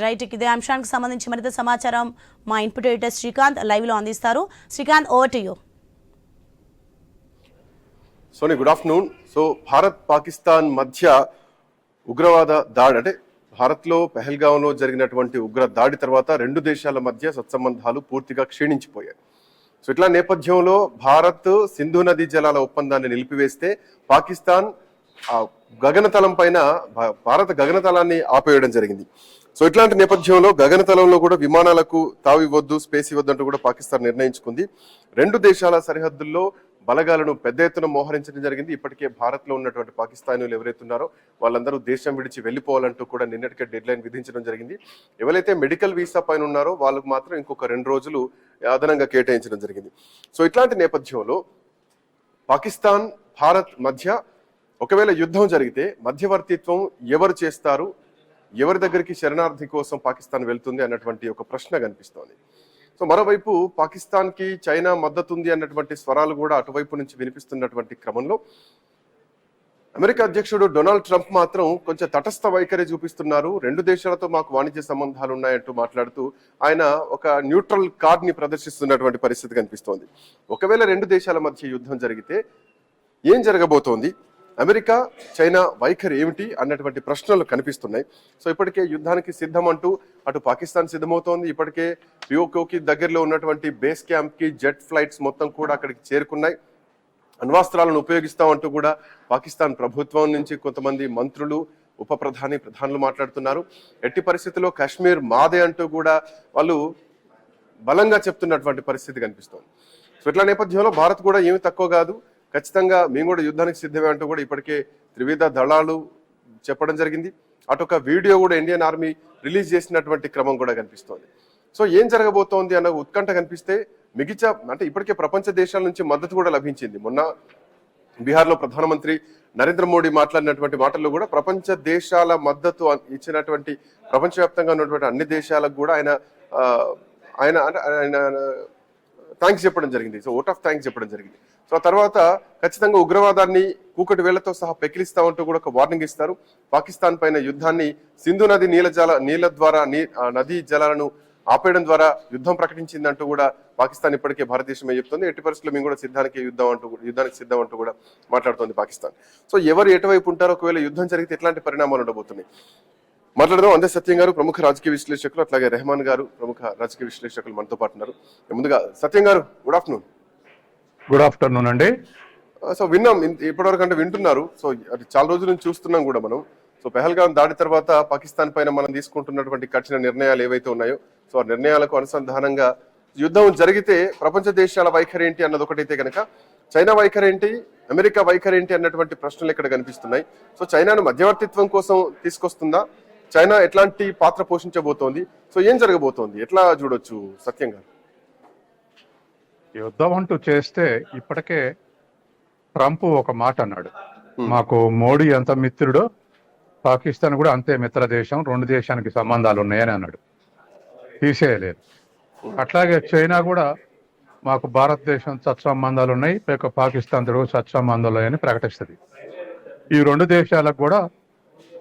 Right ఇదే అంశానికి సంబంధించి మరింత సమాచారం మా ఇన్పుట్ ఎడిటర్ శ్రీకాంత్ లైవ్లో అందిస్తారు. Srikanth over to you Soni good afternoon so Bharat Pakistan మధ్య ఉగ్రవాద దాడి అంటే భారత్లో పెహల్గాంలో జరిగినటువంటి ఉగ్ర దాడి తర్వాత రెండు దేశాల మధ్య సత్సంబంధాలు పూర్తిగా క్షీణించిపోయాయి. సో ఇట్లా నేపథ్యంలో భారత్ సింధు నదీ జలాల ఒప్పందాన్ని నిలిపివేస్తే పాకిస్తాన్ ఆ గగనతలం పైన భా- భారత గగనతలాన్ని ఆపేయడం జరిగింది. సో ఇట్లాంటి నేపథ్యంలో గగనతలంలో కూడా విమానాలకు తావివ్వద్దు స్పేస్ ఇవ్వద్దు అంటూ కూడా పాకిస్తాన్ నిర్ణయించుకుంది. రెండు దేశాల సరిహద్దుల్లో బలగాలను పెద్ద ఎత్తున మోహరించడం జరిగింది. ఇప్పటికే భారత్లో ఉన్నటువంటి పాకిస్తానీలు ఎవరైతే ఉన్నారో వాళ్ళందరూ దేశం విడిచి వెళ్ళిపోవాలంటూ కూడా నిన్నటికే డెడ్ లైన్ విధించడం జరిగింది. ఎవరైతే మెడికల్ వీసా పైన ఉన్నారో వాళ్ళకు మాత్రం ఇంకొక రెండు రోజులు అదనంగా కేటాయించడం జరిగింది. సో ఇట్లాంటి నేపథ్యంలో పాకిస్తాన్ భారత్ మధ్య ఒకవేళ యుద్ధం జరిగితే మధ్యవర్తిత్వం ఎవరు చేస్తారు? ఎవరి దగ్గరికి శరణార్థి కోసం పాకిస్తాన్ వెళ్తుంది అన్నటువంటి ఒక ప్రశ్న కనిపిస్తోంది. సో మరోవైపు పాకిస్తాన్కి చైనా మద్దతు ఉంది అన్నటువంటి స్వరాలు కూడా అటువైపు నుంచి వినిపిస్తున్నటువంటి క్రమంలో అమెరికా అధ్యక్షుడు డొనాల్డ్ ట్రంప్ మాత్రం కొంచెం తటస్థ వైఖరి చూపిస్తున్నారు. రెండు దేశాలతో మాకు వాణిజ్య సంబంధాలు ఉన్నాయంటూ మాట్లాడుతూ ఆయన ఒక న్యూట్రల్ కార్డ్ని ప్రదర్శిస్తున్నటువంటి పరిస్థితి కనిపిస్తోంది. ఒకవేళ రెండు దేశాల మధ్య యుద్ధం జరిగితే ఏం జరగబోతోంది? అమెరికా చైనా వైఖరి ఏమిటి అన్నటువంటి ప్రశ్నలు కనిపిస్తున్నాయి. సో ఇప్పటికే యుద్ధానికి సిద్ధం అంటూ అటు పాకిస్తాన్ సిద్ధమవుతోంది. ఇప్పటికే పిఓకోకి దగ్గరలో ఉన్నటువంటి బేస్ క్యాంప్కి జెట్ ఫ్లైట్స్ మొత్తం కూడా అక్కడికి చేరుకున్నాయి. అణ్వాస్త్రాలను ఉపయోగిస్తామంటూ కూడా పాకిస్తాన్ ప్రభుత్వం నుంచి కొంతమంది మంత్రులు ఉప ప్రధాని ప్రధానులు మాట్లాడుతున్నారు. ఎట్టి పరిస్థితుల్లో కాశ్మీర్ మాదే అంటూ కూడా వాళ్ళు బలంగా చెప్తున్నటువంటి పరిస్థితి కనిపిస్తోంది. సో ఇట్లా నేపథ్యంలో భారత్ కూడా ఏమి తక్కువ కాదు. ఖచ్చితంగా మేము కూడా యుద్ధానికి సిద్ధమే అంటూ కూడా ఇప్పటికే త్రివిధ దళాలు చెప్పడం జరిగింది. అటు ఒక వీడియో కూడా ఇండియన్ ఆర్మీ రిలీజ్ చేసినటువంటి క్రమం కూడా కనిపిస్తోంది. సో ఏం జరగబోతోంది అన్న ఉత్కంఠ కనిపిస్తే మిగిచ అంటే ఇప్పటికే ప్రపంచ దేశాల నుంచి మద్దతు కూడా లభించింది. మొన్న బీహార్లో ప్రధానమంత్రి నరేంద్ర మోడీ మాట్లాడినటువంటి మాటల్లో కూడా ప్రపంచ దేశాల మద్దతు ఇచ్చినటువంటి ప్రపంచవ్యాప్తంగా ఉన్నటువంటి అన్ని దేశాలకు కూడా ఆయన ఆయన అంటే ఆయన థ్యాంక్స్ చెప్పడం జరిగింది. సో ఓట్ ఆఫ్ థ్యాంక్స్ చెప్పడం జరిగింది. సో తర్వాత ఖచ్చితంగా ఉగ్రవాదాన్ని కూకటి వేళ్ళతో సహా పెకిలిస్తామంటూ కూడా ఒక వార్నింగ్ ఇస్తారు. పాకిస్తాన్ పైన యుద్ధాన్ని సింధు నది నీల జల నీళ్ళ ద్వారా నీ నదీ జలాలను ఆపేయడం ద్వారా యుద్ధం ప్రకటించిందంటూ కూడా పాకిస్తాన్ ఇప్పటికే భారతదేశమే చెప్తుంది. ఎట్టి పరిస్థితుల్లో మేము కూడా సిద్ధానికి యుద్ధం అంటూ యుద్ధానికి సిద్ధం అంటూ కూడా మాట్లాడుతోంది పాకిస్తాన్. సో ఎవరు ఎటువైపు ఉంటారో ఒకవేళ యుద్ధం జరిగితే ఎట్లాంటి పరిణామాలు ఉండబోతున్నాయి? మాట్లాడదాం. అందే సత్యం గారు ప్రముఖ రాజకీయ విశ్లేషకులు అట్లాగే రెహమాన్ గారు ప్రముఖ రాజకీయ విశ్లేషకులు మనతో పాటు ఉన్నారు. ముందుగా Satyam garu good afternoon good afternoon అండి. Uh, సో విన్నాం ఇప్పటివరకు అంటే వింటున్నారు. సో అది చాలా రోజుల నుంచి చూస్తున్నాం కూడా మనం. సో పెహల్గాం దాడి తర్వాత పాకిస్తాన్ పైన మనం తీసుకుంటున్నటువంటి కఠిన నిర్ణయాలు ఏవైతే ఉన్నాయో సో ఆ నిర్ణయాలకు అనుసంధానంగా యుద్ధం జరిగితే ప్రపంచ దేశాల వైఖరి ఏంటి అన్నది ఒకటైతే కనుక చైనా వైఖరి ఏంటి అమెరికా వైఖరి ఏంటి అన్నటువంటి ప్రశ్నలు ఇక్కడ కనిపిస్తున్నాయి. సో చైనాను మధ్యవర్తిత్వం కోసం తీసుకొస్తుందా? చైనా ఎట్లాంటి పాత్ర పోషించబోతోంది? సో ఏం జరగబోతోంది? ఎట్లా చూడొచ్చు సత్యంగా? యుద్ధం అంటూ చేస్తే ఇప్పటికే ట్రంప్ ఒక మాట అన్నాడు. మాకు మోడీ ఎంత మిత్రుడో పాకిస్తాన్ కూడా అంతే మిత్ర దేశం రెండు దేశానికి సంబంధాలు ఉన్నాయని అన్నాడు. తీసేయలేదు. అట్లాగే చైనా కూడా మాకు భారతదేశం సత్సంబంధాలు ఉన్నాయి లేక పాకిస్తాన్ కూడా సత్సంబంధాలు ఉన్నాయని ప్రకటిస్తుంది. ఈ రెండు దేశాలకు కూడా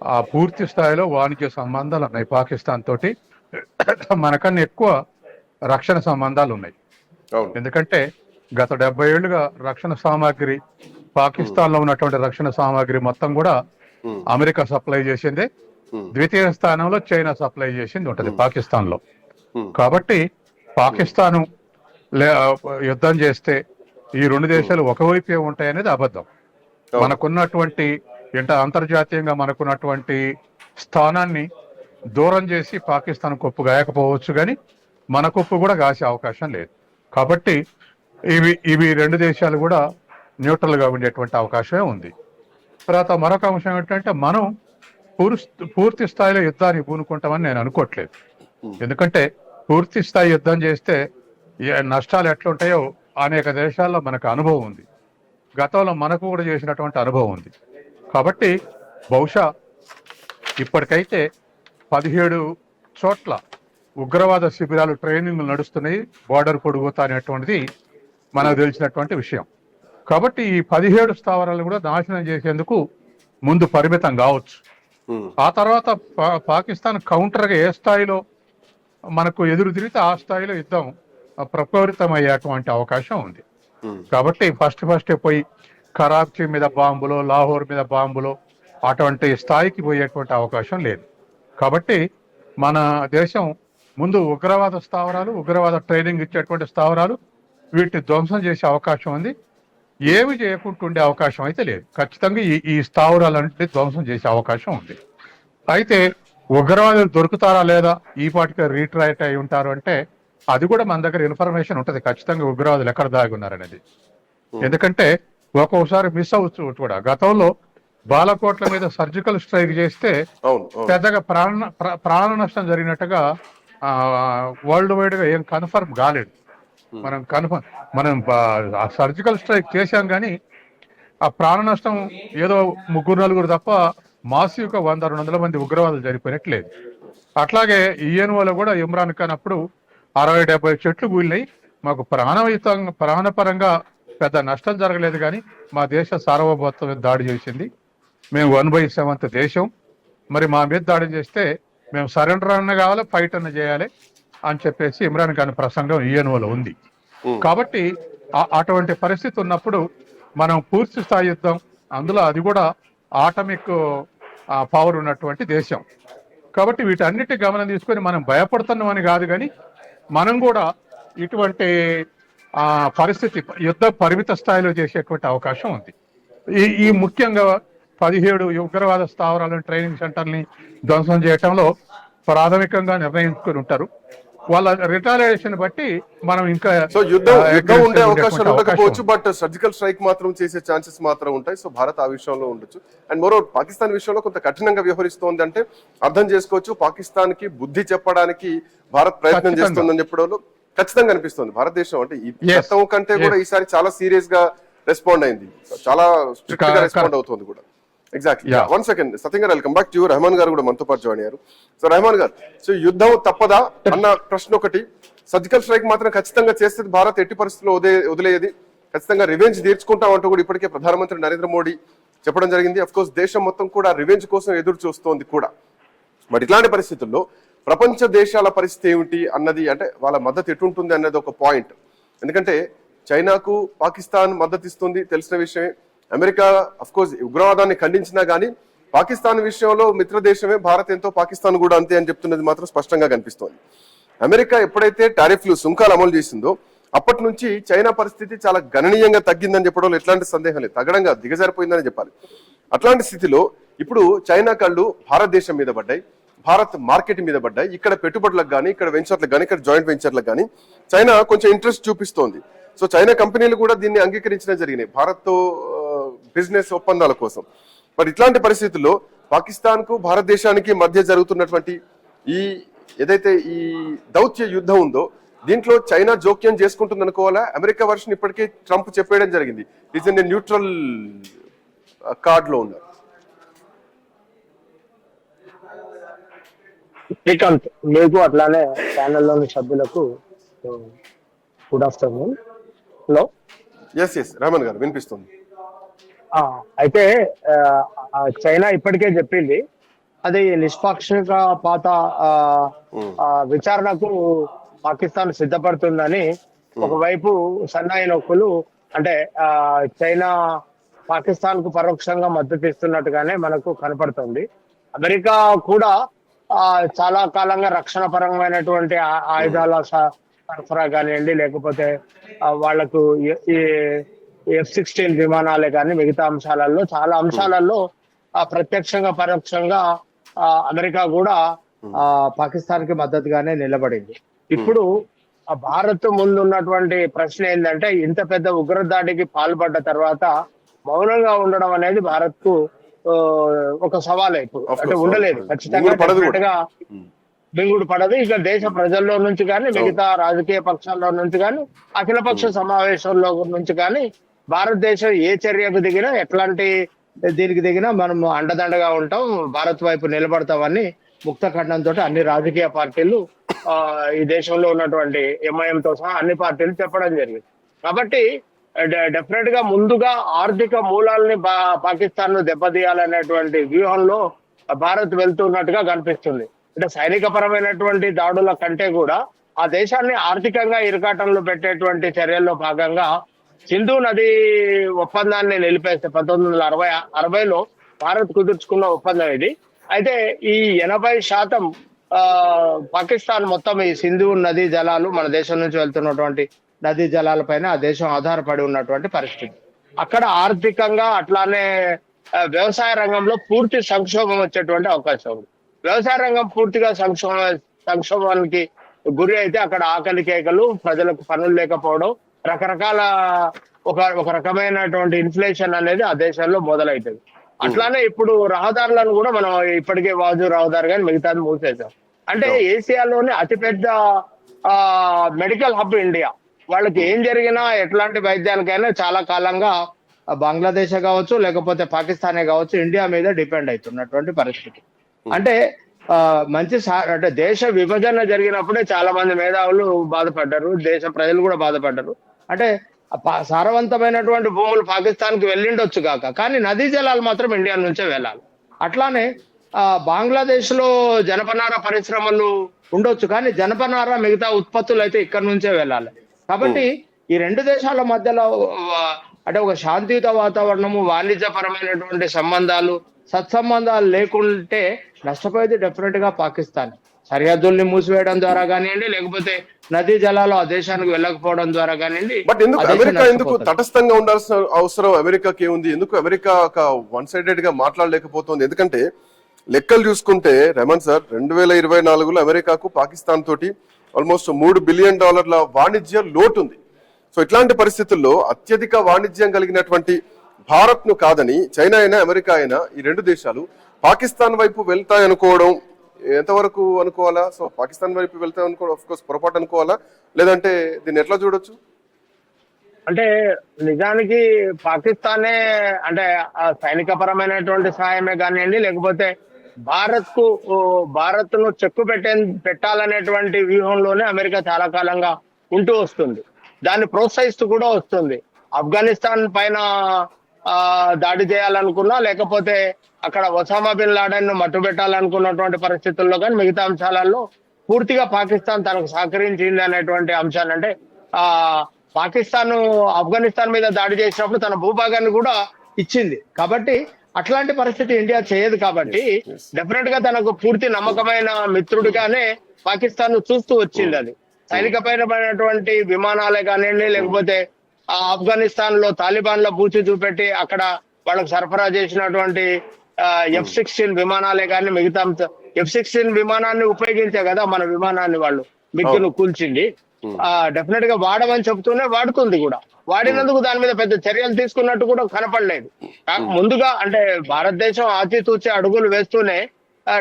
ఆ పూర్తి స్థాయిలో వాణిజ్య సంబంధాలు ఉన్నాయి పాకిస్తాన్ తోటి. మనకన్నా ఎక్కువ రక్షణ సంబంధాలు ఉన్నాయి. ఎందుకంటే గత డెబ్బై ఏళ్ళుగా రక్షణ సామాగ్రి పాకిస్తాన్లో ఉన్నటువంటి రక్షణ సామాగ్రి మొత్తం కూడా. అమెరికా సప్లై చేసింది. ద్వితీయ స్థానంలో చైనా సప్లై చేసింది ఉంటది పాకిస్తాన్లో. కాబట్టి పాకిస్తాను యుద్ధం చేస్తే ఈ రెండు దేశాలు ఒకవైపే ఉంటాయనేది అబద్ధం. మనకున్నటువంటి ఇంట అంతర్జాతీయంగా మనకున్నటువంటి స్థానాన్ని దూరం చేసి పాకిస్తాన్ కొప్పు గాయకపోవచ్చు కానీ మన కొప్పు కూడా కాసే అవకాశం లేదు. కాబట్టి ఇవి ఇవి రెండు దేశాలు కూడా న్యూట్రల్గా ఉండేటువంటి అవకాశమే ఉంది. తర్వాత మరొక అంశం ఏంటంటే మనం పూర్తి పూర్తి స్థాయిలో యుద్ధాన్ని పూనుకుంటామని నేను అనుకోవట్లేదు ఎందుకంటే పూర్తి స్థాయి యుద్ధం చేస్తే నష్టాలు ఎట్లుంటాయో అనేక దేశాల్లో మనకు అనుభవం ఉంది. గతంలో మనకు కూడా చేసినటువంటి అనుభవం ఉంది. కాబట్టి బహుశా ఇప్పటికైతే పదిహేడు చోట్ల ఉగ్రవాద శిబిరాలు ట్రైనింగ్ నడుస్తున్నాయి బార్డర్ పొడుగుతా అనేటువంటిది మనకు తెలిసినటువంటి విషయం. కాబట్టి ఈ పదిహేడు స్థావరాలు కూడా నాశనం చేసేందుకు ముందు పరిమితం కావచ్చు. ఆ తర్వాత పాకిస్తాన్ కౌంటర్గా ఏ స్థాయిలో మనకు ఎదురు తిరిగితే ఆ స్థాయిలో యుద్ధం ప్రపవృతమయ్యేటువంటి అవకాశం ఉంది. కాబట్టి ఫస్ట్ ఫస్ట్ పోయి కరాచీ మీద బాంబులు లాహోర్ మీద బాంబులు అటువంటి స్థాయికి పోయేటువంటి అవకాశం లేదు. కాబట్టి మన దేశం ముందు ఉగ్రవాద స్థావరాలు ఉగ్రవాద ట్రైనింగ్ ఇచ్చేటువంటి స్థావరాలు వీటిని ధ్వంసం చేసే అవకాశం ఉంది. ఏమి చేయకుండా ఉండే అవకాశం అయితే లేదు. ఖచ్చితంగా ఈ ఈ స్థావరాలన్నింటినీ ధ్వంసం చేసే అవకాశం ఉంది. అయితే ఉగ్రవాదులు దొరుకుతారా లేదా? ఈ పాటికి రీట్రాక్ట్ అయి ఉంటారు అంటే అది కూడా మన దగ్గర ఇన్ఫర్మేషన్ ఉంటుంది. ఖచ్చితంగా ఉగ్రవాదులు ఎక్కడ దాగి ఉన్నారనేది. ఎందుకంటే ఒక్కొక్కసారి మిస్ అవచ్చు కూడా గతంలో బాలకోట్ల మీద సర్జికల్ స్ట్రైక్ చేస్తే పెద్దగా ప్రాణ ప్ర- ప్రాణ నష్టం జరిగినట్టుగా వరల్డ్ వైడ్గా ఏం కన్ఫర్మ్ కాలేదు. మనం కన్ఫర్మ్ మనం సర్జికల్ స్ట్రైక్ చేశాం కానీ ఆ ప్రాణ నష్టం ఏదో ముగ్గురు నలుగురు తప్ప మాసివ్గా వంద రెండు వందల మంది ఉగ్రవాదులు చనిపోయినట్లేదు. అట్లాగే ఈఎన్ఓలో కూడా ఇమ్రాన్ ఖాన్ అప్పుడు అరవై డెబ్బై చెట్లు కూలినాయి. మాకు ప్రాణయుతంగా ప్రాణపరంగా పెద్ద నష్టం జరగలేదు కానీ మా దేశ సార్వభౌత్వం దాడి చేసింది. మేము వన్ బై సెవెంత్ దేశం. మరి మా మీద దాడి చేస్తే మేము సరెండర్ అన్న కావాలి ఫైట్ అన్న చేయాలి అని చెప్పేసి ఇమ్రాన్ ఖాన్ ప్రసంగం ఈఎన్ఓలో ఉంది. కాబట్టి అటువంటి పరిస్థితి ఉన్నప్పుడు మనం పూర్తి స్థాయి యుద్ధం అందులో అది కూడా ఆటమిక్ పవర్ ఉన్నటువంటి దేశం. కాబట్టి వీటన్నిటి గమనం తీసుకొని మనం భయపడుతున్నామని కాదు కానీ మనం కూడా ఇటువంటి ఆ పరిస్థితి యుద్ధ పరిమిత స్థాయిలో చేసేటువంటి అవకాశం ఉంది. ఈ ఈ ముఖ్యంగా పదిహేడు ఉగ్రవాద స్థావరాలను ట్రైనింగ్ సెంటర్ని ధ్వంసం చేయటంలో ప్రాథమికంగా నిర్ణయించుకొని ఉంటారు. వాళ్ళ రిటాలియేషన్ బట్టి మనం ఇంకా సో యుద్ధం యుద్ధం ఉండే ఉండేటువంటి ఉండకపోవచ్చు అవకాశం బట్ సర్జికల్ స్ట్రైక్ మాత్రం చేసే ఛాన్సెస్ మాత్రం ఉంటాయి. సో భారత్ ఆ విషయంలో ఉండొచ్చు. అండ్ మరో పాకిస్తాన్ విషయంలో కొంత కఠినంగా వ్యవహరిస్తోంది అంటే అర్థం చేసుకోవచ్చు పాకిస్తాన్కి బుద్ధి చెప్పడానికి భారత్ ప్రయత్నం. చేస్తుందని చెప్పడంలో ఖచ్చితంగా అనిపిస్తుంది. భారతదేశం అంటే. గతం కంటే కూడా ఈసారి చాలా సీరియస్గా రెస్పాండ్ అయింది. చాలా స్ట్రిక్ట్గా. రెస్పాండ్ అవుతుంది కూడా. Exactly. One second Satyam garu welcome back to Rahman garu కూడా మనతో పాటు జాయిన్ అయ్యారు. సో రెహమాన్ గారు సో యుద్ధం తప్పదా అన్న ప్రశ్న ఒకటి. సర్జికల్ స్ట్రైక్ మాత్రం ఖచ్చితంగా చేస్తే భారత్. ఎట్టి పరిస్థితుల్లో వదిలే వదిలేది ఖచ్చితంగా రివెంజ్ తీర్చుకుంటామంటూ కూడా ఇప్పటికే ప్రధానమంత్రి నరేంద్ర మోడీ చెప్పడం జరిగింది. అఫ్ కోర్స్ దేశం మొత్తం కూడా రివెంజ్ కోసం ఎదురు చూస్తోంది కూడా. మరి ఇట్లాంటి పరిస్థితుల్లో ప్రపంచ దేశాల పరిస్థితి ఏమిటి అన్నది అంటే వాళ్ళ మద్దతు ఎటుంటుంది అన్నది ఒక పాయింట్ ఎందుకంటే చైనాకు పాకిస్తాన్ మద్దతు ఇస్తుంది తెలిసిన విషయమే. అమెరికా అఫ్ కోర్స్ ఉగ్రవాదాన్ని ఖండించినా కానీ పాకిస్తాన్ విషయంలో మిత్ర దేశమే భారత్ ఎంతో పాకిస్తాన్ కూడా అంతే అని చెప్తున్నది మాత్రం స్పష్టంగా కనిపిస్తోంది. అమెరికా ఎప్పుడైతే టారిఫ్లు సుంకాలు అమలు చేసిందో అప్పటి నుంచి చైనా పరిస్థితి చాలా గణనీయంగా తగ్గిందని చెప్పడంలో ఎట్లాంటి సందేహం లేదు. తగ్గడంగా దిగజారిపోయిందని చెప్పాలి. అట్లాంటి స్థితిలో ఇప్పుడు చైనా కళ్ళు భారతదేశం మీద పడ్డాయి. భారత్ మార్కెట్ మీద పడ్డాయి. ఇక్కడ పెట్టుబడులకు కానీ ఇక్కడ వెంచర్లకు కానీ ఇక్కడ జాయింట్ వెంచర్లకు కానీ చైనా కొంచెం ఇంట్రెస్ట్ చూపిస్తోంది. సో చైనా కంపెనీలు కూడా దీన్ని అంగీకరించడం జరిగినాయి భారత్తో బిజినెస్ ఒప్పందాల కోసం. మరి ఇట్లాంటి పరిస్థితుల్లో పాకిస్తాన్కు భారతదేశానికి మధ్య జరుగుతున్నటువంటి ఈ ఏదైతే ఈ దౌత్య యుద్ధం ఉందో దీంట్లో చైనా జోక్యం చేసుకుంటుంది అనుకోవాలా అమెరికా వర్షన్ ఇప్పటికే ట్రంప్ చెప్పేయడం జరిగింది. ఇట్స్ ఇన్ న్యూట్రల్ కార్డ్లో ఉన్నారు. శ్రీకాంత్ మీకు అట్లానే ఛానల్లోని సభ్యులకు good afternoon hello S S Raman garu వినిపిస్తుంది. అయితే చైనా ఇప్పటికే చెప్పింది. అది నిష్పాక్షికపాత ఆ, ఆ, విచారణకు పాకిస్తాన్ సిద్ధపడుతుందని ఒకవైపు సన్నాయి నొక్కులు అంటే ఆ, చైనా పాకిస్తాన్కు పరోక్షంగా మద్దతు ఇస్తున్నట్టుగానే మనకు కనపడుతుంది. అమెరికా కూడా ఆ, చాలా కాలంగా రక్షణ పరమైనటువంటి ఆయుధాల సరఫరా కానివ్వండి లేకపోతే వాళ్ళకు ఈ ఎఫ్ సిక్స్టీన్ విమానాలే కానీ మిగతా అంశాలలో చాలా అంశాలలో ఆ, ప్రత్యక్షంగా పరోక్షంగా ఆ, అమెరికా కూడా ఆ, పాకిస్తాన్కి మద్దతుగానే నిలబడింది. ఇప్పుడు ఆ భారత్ ముందు ఉన్నటువంటి ప్రశ్న ఏంటంటే ఇంత పెద్ద ఉగ్రదాడికి పాల్పడ్డ తర్వాత మౌనంగా ఉండడం అనేది భారత్కు ఒక సవాలే ఇప్పుడు. అంటే ఉండలేదు. ఖచ్చితంగా గా మింగుడు పడదు. ఇక దేశ ప్రజల్లో నుంచి కానీ మిగతా రాజకీయ పక్షాల్లో నుంచి కానీ అఖిలపక్ష సమావేశంలో నుంచి కానీ భారతదేశం ఏ చర్యకు దిగినా ఎట్లాంటి దీనికి దిగినా మనం అండదండగా ఉంటాం భారత్ వైపు నిలబడతామని ముక్త ఖండంతో అన్ని రాజకీయ పార్టీలు ఆ, ఈ దేశంలో ఉన్నటువంటి ఎంఐఎం తో సహా అన్ని పార్టీలు చెప్పడం జరిగింది. కాబట్టి డెఫినెట్గా ముందుగా ఆర్థిక మూలాల్ని పాకిస్తాన్ను దెబ్బతీయాలనేటువంటి వ్యూహంలో భారత్ వెళ్తున్నట్టుగా కనిపిస్తుంది. అంటే సైనిక పరమైనటువంటి దాడుల కంటే కూడా ఆ దేశాన్ని ఆర్థికంగా ఇరకాటంలో పెట్టేటువంటి చర్యల్లో భాగంగా సింధు నది ఒప్పందాన్ని నిలిపేస్తే పంతొమ్మిది వందల అరవై అరవైలో భారత్ కుదుర్చుకున్న ఒప్పందం ఇది. అయితే ఈ ఎనభై శాతం ఆ పాకిస్తాన్ మొత్తం ఈ సింధు నదీ జలాలు మన దేశం నుంచి వెళ్తున్నటువంటి నదీ జలాలపైన ఆ దేశం ఆధారపడి ఉన్నటువంటి పరిస్థితి. అక్కడ ఆర్థికంగా అట్లానే వ్యవసాయ రంగంలో పూర్తి సంక్షోభం వచ్చేటువంటి అవకాశం ఉంది. వ్యవసాయ రంగం పూర్తిగా సంక్షోభ సంక్షోభానికి గురి అయితే అక్కడ ఆకలి కేకలు ప్రజలకు పనులు లేకపోవడం రకరకాల ఒక ఒక రకమైనటువంటి ఇన్ఫ్లేషన్ అనేది ఆ దేశాల్లో మొదలవుతుంది అట్లానే ఇప్పుడు రహదారులను కూడా మనం ఇప్పటికే వాజు రహదారి కానీ మిగతాది మూసేసాం అంటే ఏసియాలోనే అతిపెద్ద ఆ మెడికల్ హబ్ ఇండియా వాళ్ళకి ఏం జరిగినా ఎట్లాంటి వైద్యాలకైనా చాలా కాలంగా బంగ్లాదేశ్ కావచ్చు లేకపోతే పాకిస్తానే కావచ్చు ఇండియా మీద డిపెండ్ అవుతున్నటువంటి పరిస్థితి. అంటే మంచి అంటే దేశ విభజన జరిగినప్పుడే చాలా మంది మేధావులు బాధపడ్డారు దేశ ప్రజలు కూడా బాధపడ్డారు. అంటే సారవంతమైనటువంటి భూములు పాకిస్తాన్కి వెళ్ళిండొచ్చు కాక కానీ నదీ జలాలు మాత్రం ఇండియా నుంచే వెళ్ళాలి. అట్లానే ఆ బంగ్లాదేశ్లో జనపనార పరిశ్రమలు ఉండొచ్చు కానీ జనపనార మిగతా ఉత్పత్తులు అయితే ఇక్కడ నుంచే వెళ్ళాలి. కాబట్టి ఈ రెండు దేశాల మధ్యలో అంటే ఒక శాంతియుత వాతావరణము వాణిజ్యపరమైనటువంటి సంబంధాలు సత్సంబంధాలు లేకుంటే నష్టపోయేది డెఫినెట్గా పాకిస్తాన్. సరిహద్దుల్ని మూసివేయడం ద్వారా కానివ్వండి లేకపోతే నదీ జలాలు ఆ దేశానికి వెళ్ళకపోవడం ద్వారా కానివ్వండి బట్ ఎందుకు అమెరికా ఎందుకు. తటస్థంగా ఉండాల్సిన అవసరం అమెరికాకి ఏముంది? ఎందుకు అమెరికా ఒక వన్ సైడెడ్గా మాట్లాడలేకపోతుంది? ఎందుకంటే లెక్కలు చూసుకుంటే రెమన్ సార్ రెండు వేల ఇరవై నాలుగులో అమెరికాకు పాకిస్తాన్ తోటి ఆల్మోస్ట్ మూడు బిలియన్ డాలర్ల వాణిజ్య లోటు ఉంది. సో ఇట్లాంటి పరిస్థితుల్లో అత్యధిక వాణిజ్యం కలిగినటువంటి భారత్ను కాదని చైనా అయినా అమెరికా అయినా ఈ రెండు దేశాలు పాకిస్తాన్ వైపు వెళ్తాయి అనుకోవడం ఎంతవరకు అనుకోవాలా? సో పాకిస్తాన్ వైపు వెళ్తే అనుకో కోర్స్ పొరపాటు అనుకోవాలా? లేదంటే దీన్ని ఎట్లా చూడొచ్చు? అంటే నిజానికి పాకిస్తానే అంటే సైనిక పరమైనటువంటి సహాయమే కానివ్వండి లేకపోతే భారత్కు భారత్ను చెక్కు పెట్టే పెట్టాలనేటువంటి వ్యూహంలోనే అమెరికా చాలా కాలంగా ఉంటూ వస్తుంది. దాన్ని ప్రోత్సహిస్తూ కూడా వస్తుంది. ఆఫ్ఘనిస్తాన్ పైన దాడి చేయాలనుకున్నా లేకపోతే అక్కడ ఒసామా బిన్ లాడెన్ను మట్టు పెట్టాలనుకున్నటువంటి పరిస్థితుల్లో కానీ మిగతా అంశాలలో పూర్తిగా పాకిస్తాన్ తనకు సహకరించింది అనేటువంటి అంశాన్ని అంటే ఆ పాకిస్తాన్ ఆఫ్ఘనిస్తాన్ మీద దాడి చేసినప్పుడు తన భూభాగాన్ని కూడా ఇచ్చింది. కాబట్టి అట్లాంటి పరిస్థితి ఇండియా చేయదు కాబట్టి డెఫినెట్గా తనకు పూర్తి నమ్మకమైన మిత్రుడిగానే పాకిస్తాన్ను చూస్తూ వచ్చింది అది. సైనిక పైనటువంటి విమానాలే కానివ్వండి లేకపోతే ఆ ఆఫ్ఘనిస్తాన్లో తాలిబాన్లో బూచి చూపెట్టి అక్కడ వాళ్ళకి సరఫరా చేసినటువంటి ఎఫ్ సిక్స్టీన్ విమానాలే కానీ మిగతా ఎఫ్ సిక్స్టీన్ విమానాన్ని ఉపయోగించే కదా మన విమానాన్ని వాళ్ళు. మిగ్గును కూల్చింది. ఆ డెఫినెట్గా వాడమని చెప్తూనే వాడుతుంది కూడా. వాడినందుకు దాని మీద పెద్ద చర్యలు తీసుకున్నట్టు కూడా కనపడలేదు. ముందుగా అంటే భారతదేశం ఆచితూచి అడుగులు వేస్తూనే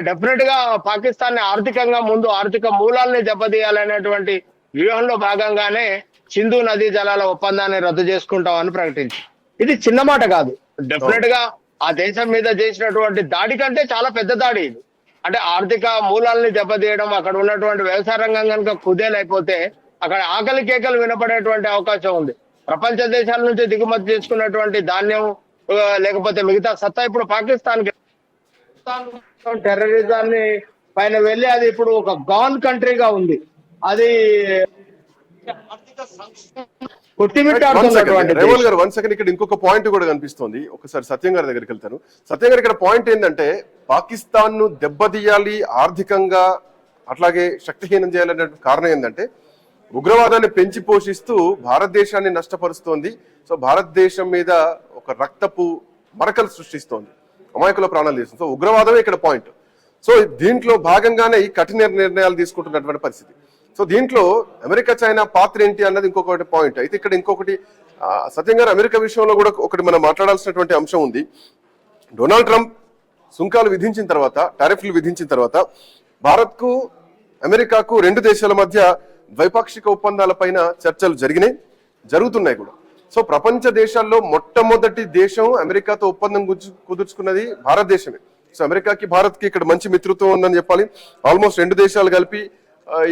డెఫినెట్గా పాకిస్తాన్ని ఆర్థికంగా ముందు ఆర్థిక మూలాల్ని దెబ్బతీయాలనేటువంటి వ్యూహంలో భాగంగానే సింధు నదీ జలాల ఒప్పందాన్ని రద్దు చేసుకుంటామని ప్రకటించి ఇది చిన్న మాట కాదు. డెఫినెట్గా ఆ దేశం మీద చేసినటువంటి దాడి కంటే చాలా పెద్ద దాడి ఇది. అంటే ఆర్థిక మూలాల్ని దెబ్బతీయడం అక్కడ ఉన్నటువంటి వ్యవసాయ రంగం కనుక కుదేలైపోతే అక్కడ ఆకలి కేకలు వినపడేటువంటి అవకాశం ఉంది. ప్రపంచ దేశాల నుంచి దిగుమతి చేసుకున్నటువంటి ధాన్యం లేకపోతే మిగతా సత్తా ఇప్పుడు పాకిస్తాన్ టెర్రరిజాన్ని పైన వెళ్ళి అది ఇప్పుడు ఒక గాన్ కంట్రీగా ఉంది. అది కొట్టిమిట్టాడుతున్నటువంటి రేవల్ దేశం. గారు వన్ సెకండ్ ఇక్కడ ఇంకొక పాయింట్ కూడా కనిపిస్తోంది. ఒకసారి సత్యం గారి దగ్గరికి వెళ్తాను. సత్యం గారు ఇక్కడ పాయింట్ ఏంటంటే పాకిస్తాన్ను దెబ్బతీయాలి ఆర్థికంగా అట్లాగే శక్తిహీనం చేయాలనే కారణం ఏంటంటే ఉగ్రవాదాన్ని పెంచి పోషిస్తూ భారతదేశాన్ని నష్టపరుస్తోంది. సో భారతదేశం మీద ఒక రక్తపు మరకలు సృష్టిస్తోంది. అమాయకుల ప్రాణాలు తీస్తుంది. సో ఉగ్రవాదమే ఇక్కడ పాయింట్ సో దీంట్లో భాగంగానే ఈ కఠిన నిర్ణయాలు తీసుకుంటున్నటువంటి పరిస్థితి. సో దీంట్లో అమెరికా చైనా పాత్ర ఏంటి అన్నది ఇంకొకటి పాయింట్. అయితే ఇక్కడ ఇంకొకటి సత్యం గారు అమెరికా విషయంలో కూడా ఒకటి మనం మాట్లాడాల్సినటువంటి అంశం ఉంది. డొనాల్డ్ ట్రంప్ సుంకాలు విధించిన తర్వాత టారిఫ్లు విధించిన తర్వాత భారత్కు అమెరికాకు రెండు దేశాల మధ్య ద్వైపాక్షిక ఒప్పందాలపైన చర్చలు జరిగినాయి జరుగుతున్నాయి కూడా. సో ప్రపంచ దేశాల్లో మొట్టమొదటి దేశం అమెరికాతో ఒప్పందం కుదుర్చుకున్నది భారతదేశమే. సో అమెరికాకి భారత్కి ఇక్కడ మంచి మిత్రత్వం ఉందని చెప్పాలి. ఆల్మోస్ట్ రెండు దేశాలు కలిపి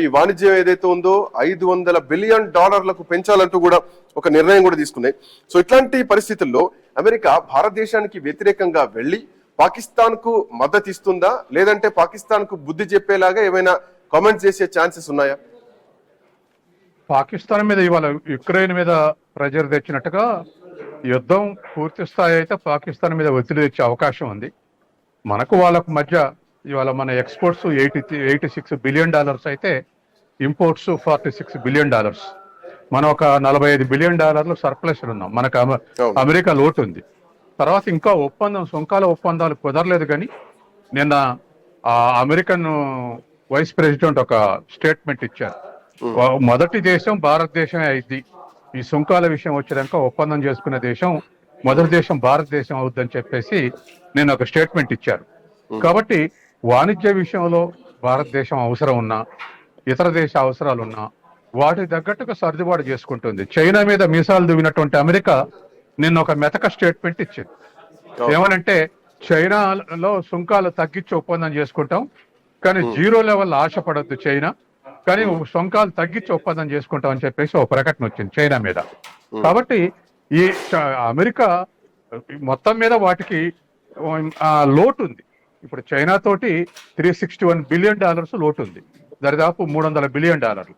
ఈ వాణిజ్యం ఏదైతే ఉందో ఐదు వందల బిలియన్ డాలర్లకు పెంచాలంటూ కూడా ఒక నిర్ణయం కూడా తీసుకున్నాయి. సో ఇట్లాంటి పరిస్థితుల్లో అమెరికా భారతదేశానికి వ్యతిరేకంగా వెళ్ళి పాకిస్తాన్కు మద్దతు ఇస్తుందా? లేదంటే పాకిస్తాన్కు బుద్ధి చెప్పేలాగా ఏమైనా కామెంట్స్ చేసే ఛాన్సెస్ ఉన్నాయా? పాకిస్తాన్ మీద ఇవాళ యుక్రెయిన్ మీద ప్రెజర్ తెచ్చినట్టుగా యుద్ధం పూర్తి స్థాయి అయితే పాకిస్తాన్ మీద ఒత్తిడి తెచ్చే అవకాశం ఉంది. మనకు వాళ్ళకు మధ్య ఇవాళ మన exports eighty eighty six billion dollars అయితే imports forty six billion dollars. మనం ఒక నలభై ఐదు బిలియన్ డాలర్లు సర్ప్లస్ ఉన్నాం. మనకు. అమెరికా లోటు ఉంది. తర్వాత ఇంకా ఒప్పందం సుంకాల ఒప్పందాలు కుదరలేదు కానీ నిన్న ఆ అమెరికన్ వైస్ ప్రెసిడెంట్ ఒక స్టేట్మెంట్ ఇచ్చారు. మొదటి దేశం భారతదేశమే అయింది. ఈ సుంకాల విషయం వచ్చాక ఒప్పందం చేసుకునే దేశం మొదటి దేశం భారతదేశం అవుద్దని చెప్పేసి నేను ఒక స్టేట్మెంట్ ఇచ్చారు. కాబట్టి వాణిజ్య విషయంలో భారతదేశం అవసరం ఉన్నా ఇతర దేశ అవసరాలు ఉన్నా వాటికి తగ్గట్టుగా సర్దుబాటు చేసుకుంటుంది. చైనా మీద మీసాలు దువ్వినటువంటి అమెరికా నిన్న ఒక మెతక స్టేట్మెంట్ ఇచ్చింది. ఏమనంటే చైనాలో సుంకాలు తగ్గించి ఒప్పందం చేసుకుంటాం కానీ జీరో లెవెల్ ఆశపడద్దు చైనా కానీ సుంకాలు తగ్గించి ఒప్పందం చేసుకుంటాం అని చెప్పేసి ఒక ప్రకటన వచ్చింది చైనా మీద. కాబట్టి ఈ అమెరికా మొత్తం మీద వాటికి ఆ, లోటు ఉంది. ఇప్పుడు చైనా తోటి three sixty one billion dollars లోటు ఉంది. దరిదాపు మూడు వందల బిలియన్ డాలర్లు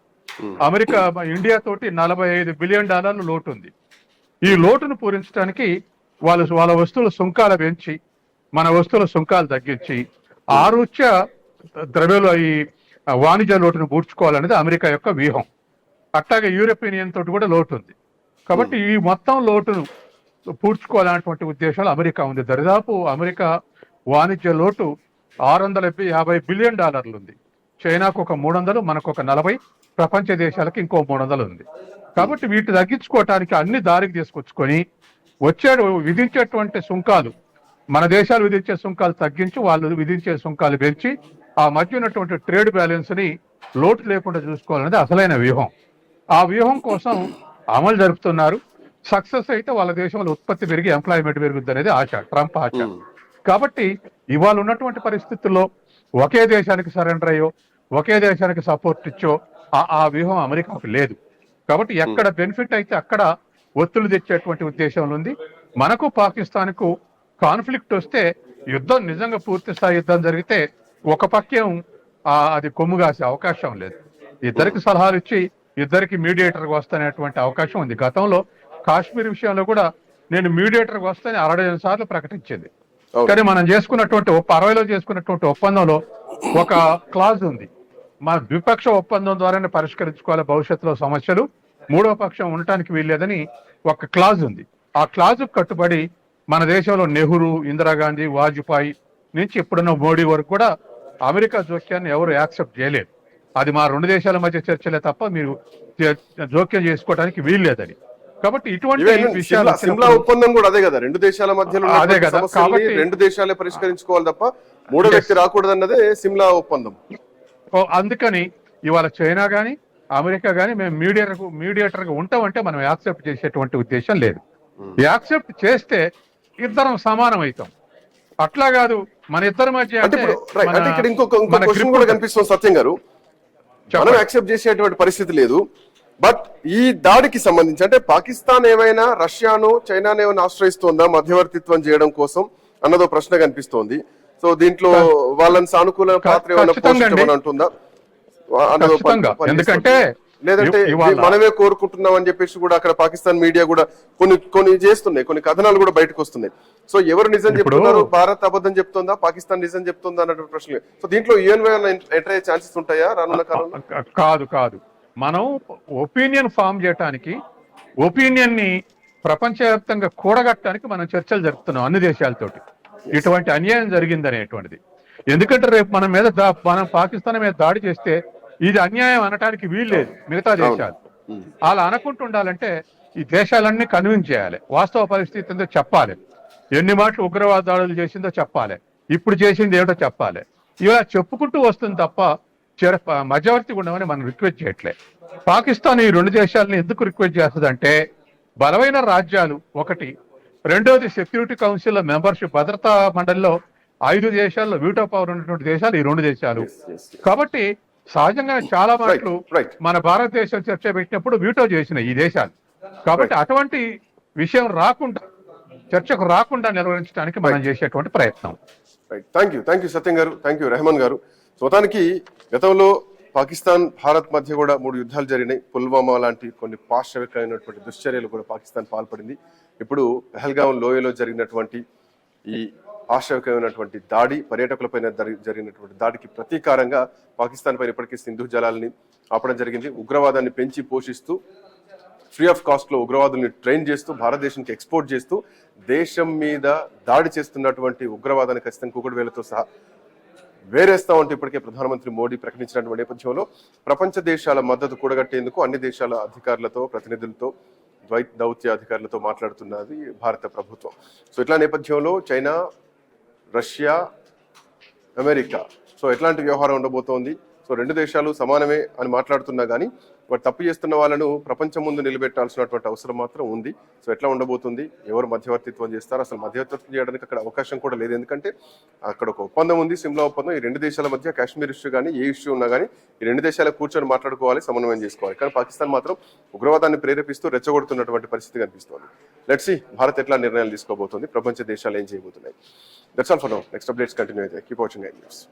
అమెరికా ఇండియా తోటి నలభై ఐదు బిలియన్ డాలర్లు లోటు ఉంది. ఈ లోటును పూరించడానికి వాళ్ళు వాళ్ళ వస్తువుల సుంకాలు పెంచి మన వస్తువుల సుంకాలు తగ్గించి ఆరుచ్య ద్రవ్యాలు ఈ వాణిజ్య లోటును పూడ్చుకోవాలనేది అమెరికా యొక్క వ్యూహం. అట్లాగే యూరోపియన్ యూనియన్ తోటి కూడా లోటు ఉంది. కాబట్టి ఈ మొత్తం లోటును పూడ్చుకోవాలనేటువంటి ఉద్దేశంలో అమెరికా ఉంది. దరిదాపు అమెరికా వాణిజ్య లోటు ఆరు వందల యాభై బిలియన్ డాలర్లు ఉంది చైనాకు ఒక మూడు వందలు మనకు ఒక నలభై ప్రపంచ దేశాలకు ఇంకో మూడు వందలు ఉంది కాబట్టి వీటిని తగ్గించుకోవటానికి అన్ని దారికి తీసుకొచ్చుకొని వచ్చే విధించేటువంటి సుంకాలు మన దేశాలు విధించే సుంకాలు తగ్గించి వాళ్ళు విధించే సుంకాలు పెంచి ఆ మధ్య ఉన్నటువంటి ట్రేడ్ బ్యాలెన్స్ని లోటు లేకుండా చూసుకోవాలనేది అసలైన వ్యూహం. ఆ వ్యూహం కోసం అమలు జరుపుతున్నారు. సక్సెస్ అయితే వాళ్ళ దేశంలో ఉత్పత్తి పెరిగి ఎంప్లాయ్మెంట్ పెరుగుద్ది అనేది ఆశ ట్రంప్ ఆశ. కాబట్టి ఇవాళ ఉన్నటువంటి పరిస్థితుల్లో ఒకే దేశానికి సరెండర్ అయ్యో ఒకే దేశానికి సపోర్ట్ ఇచ్చో ఆ- వ్యూహం అమెరికాకు లేదు. కాబట్టి ఎక్కడ బెనిఫిట్ అయితే అక్కడ ఒత్తులు తెచ్చేటువంటి ఉద్దేశంలో ఉంది. మనకు పాకిస్తాన్కు కాన్ఫ్లిక్ట్ వస్తే యుద్ధం నిజంగా పూర్తి స్థాయి యుద్ధం జరిగితే ఒక పక్యం ఆ, అది కొమ్ము కాసే అవకాశం లేదు. ఇద్దరికి సలహాలు ఇచ్చి ఇద్దరికి మీడియేటర్ వస్తానేటువంటి అవకాశం ఉంది. గతంలో కాశ్మీర్ విషయంలో కూడా నేను మీడియేటర్ వస్తానని అరవై సార్లు ప్రకటించింది. కానీ మనం చేసుకున్నటువంటి అరవైలో చేసుకున్నటువంటి ఒప్పందంలో ఒక క్లాజ్ ఉంది. మన ద్విపక్ష ఒప్పందం ద్వారానే పరిష్కరించుకోవాలి భవిష్యత్తులో సమస్యలు. మూడో పక్షం ఉండటానికి వీల్లేదని ఒక క్లాజ్ ఉంది. ఆ క్లాజ్ కట్టుబడి మన దేశంలో నెహ్రూ ఇందిరాగాంధీ వాజ్పేయి నుంచి ఇప్పుడున్న మోడీ వరకు కూడా అమెరికా జోక్యాన్ని ఎవరు యాక్సెప్ట్ చేయలేదు. అది మా రెండు దేశాల మధ్య చర్చలే తప్ప మీరు జోక్యం చేసుకోవడానికి వీల్లేదని. కాబట్టి ఇటువంటి సిమ్లా- ఒప్పందం కూడా అదే కదా రెండు దేశాల మధ్యలో అదే కదా. కాబట్టి- రెండు దేశాలే పరిష్కరించుకోవాలి తప్ప మూడో. వ్యక్తి రాకూడదన్నదే సిమ్లా ఒప్పందం అందుకని ఇవాళ చైనా గాని అమెరికా గాని మేము మీడియేటర్ మీడియేటర్గా ఉంటామంటే మనం యాక్సెప్ట్ చేసేటువంటి ఉద్దేశం లేదు యాక్సెప్ట్ చేస్తే ఇద్దరం సమానం అవుతాం అట్లా కాదు మన ఇద్దరి మధ్య అంటే ఇక్కడ ఇంకొక కూడా. కనిపిస్తుంది సత్యం గారు మనం. యాక్సెప్ట్ చేసేటువంటి పరిస్థితి లేదు బట్ ఈ దాడికి సంబంధించి అంటే పాకిస్తాన్ ఏమైనా రష్యాను చైనాను ఏమైనా ఆశ్రయిస్తోందా మధ్యవర్తిత్వం చేయడం కోసం అన్నదో ప్రశ్న కనిపిస్తోంది. సో దీంట్లో వాళ్ళని సానుకూల పాత్ర ఏమైనా అంటుందా? అన్నదో. ఎందుకంటే లేదంటే మనమే కోరుకుంటున్నాం అని చెప్పేసి కూడా అక్కడ పాకిస్తాన్ మీడియా కూడా కొన్ని కొన్ని చేస్తున్నాయి. కొన్ని కథనాలు కూడా బయటకు వస్తున్నాయి. సో ఎవరు నిజం చెప్తున్నారు భారత్ అబద్ధం చెప్తుందా పాకిస్తాన్ నిజం చెప్తుందా అన్నటువంటి ప్రశ్న సో దీంట్లో యుఎన్ ఎంటర్ అయ్యే ఛాన్సెస్ ఉంటాయా రానున్న కాలంలో? కాదు కాదు. మనం ఒపీనియన్ ఫామ్ చేయడానికి ఒపీనియన్ని ప్రపంచవ్యాప్తంగా కూడగట్టడానికి మనం చర్చలు జరుపుతున్నాం అన్ని దేశాలతోటి. ఇటువంటి అన్యాయం జరిగింది అనేటువంటిది ఎందుకంటే రేపు మన మీద మనం పాకిస్తాన్ మీద దాడి చేస్తే ఇది అన్యాయం అనటానికి వీల్లేదు మిగతా దేశాలు. అలా అనుకుంటూ ఉండాలంటే ఈ దేశాలన్నీ కన్విన్స్ చేయాలి. వాస్తవ పరిస్థితి ఏందో చెప్పాలి. ఎన్ని మాటలు ఉగ్రవాద దాడులు చేసిందో చెప్పాలి. ఇప్పుడు చేసింది ఏమిటో చెప్పాలి. ఇలా చెప్పుకుంటూ వస్తుంది తప్ప చిర మధ్యవర్తి ఉండమని మనం రిక్వెస్ట్ చేయట్లే. పాకిస్తాన్ ఈ రెండు దేశాలను ఎందుకు రిక్వెస్ట్ చేస్తుందంటే బలమైన రాజ్యాలు ఒకటి రెండోది సెక్యూరిటీ కౌన్సిల్ మెంబర్షిప్ భద్రతా మండలిలో ఐదు దేశాల్లో వీటో పవర్ ఉన్నటువంటి దేశాలు ఈ రెండు దేశాలు. కాబట్టి సహజంగా చాలా మాటలు right. మన భారతదేశం చర్చ పెట్టినప్పుడు వీటో చేసిన ఈ దేశాలు. కాబట్టి అటువంటి విషయం రాకుండా చర్చకు రాకుండా నిర్వహించడానికి మనం చేసేటువంటి ప్రయత్నం. Thank you thank you Satyam garu. Thank you Rahman గారు. మొత్తానికి గతంలో పాకిస్తాన్ భారత్ మధ్య కూడా మూడు యుద్ధాలు జరిగినాయి. పుల్వామా లాంటి కొన్ని పాశ్చవికమైనటువంటి దుశ్చర్యలు కూడా పాకిస్తాన్ పాల్పడింది. ఇప్పుడు పెహల్గాం లోయలో జరిగినటువంటి ఈ పాశ్చవికమైనటువంటి దాడి పర్యాటకులపైన జరిగినటువంటి దాడికి ప్రతీకారంగా పాకిస్తాన్ పైన ఇప్పటికీ సింధు జలాలని ఆపడం జరిగింది. ఉగ్రవాదాన్ని పెంచి పోషిస్తూ ఫ్రీ ఆఫ్ కాస్ట్లో ఉగ్రవాదుల్ని ట్రైన్ చేస్తూ భారతదేశానికి ఎక్స్పోర్ట్ చేస్తూ దేశం మీద దాడి చేస్తున్నటువంటి ఉగ్రవాదాన్ని ఖచ్చితంగా కుకుడు వేలతో సహా వేరేస్తా ఉంటే ఇప్పటికే ప్రధానమంత్రి మోడీ ప్రకటించినటువంటి నేపథ్యంలో ప్రపంచ దేశాల మద్దతు కూడగట్టేందుకు అన్ని దేశాల అధికారులతో ప్రతినిధులతో ద్వై దౌత్య అధికారులతో మాట్లాడుతున్నది భారత ప్రభుత్వం. సో ఇట్లా నేపథ్యంలో చైనా రష్యా అమెరికా. సో ఎట్లాంటి వ్యవహారం ఉండబోతోంది? సో రెండు దేశాలు సమానమే అని మాట్లాడుతున్నా కానీ తప్పు చేస్తున్న వాళ్ళను ప్రపంచం ముందు నిలబెట్టాల్సినటువంటి అవసరం మాత్రం ఉంది. సో ఎట్లా ఉండబోతుంది? ఎవరు మధ్యవర్తిత్వం చేస్తారు? అసలు మధ్యవర్తిత్వం చేయడానికి అక్కడ అవకాశం కూడా లేదు. ఎందుకంటే అక్కడ ఒక ఒప్పందం ఉంది సిమ్లా ఒప్పందం. ఈ రెండు దేశాల మధ్య కాశ్మీర్ ఇష్యూ కానీ ఏ ఇష్యూ ఉన్నా కానీ ఈ రెండు దేశాలు కూర్చొని మాట్లాడుకోవాలి సమన్వయం చేసుకోవాలి. కానీ పాకిస్తాన్ మాత్రం ఉగ్రవాదాన్ని ప్రేరేపిస్తూ రెచ్చగొడుతున్నటువంటి పరిస్థితి కనిపిస్తోంది. లెట్స్ భారత్ ఎట్లా నిర్ణయాలు తీసుకోబోతుంది? ప్రపంచ దేశాలు ఏం చేయబోతున్నాయి? That's all for now next updates continue అయితే కీప్ వాచింగ్ న్యూస్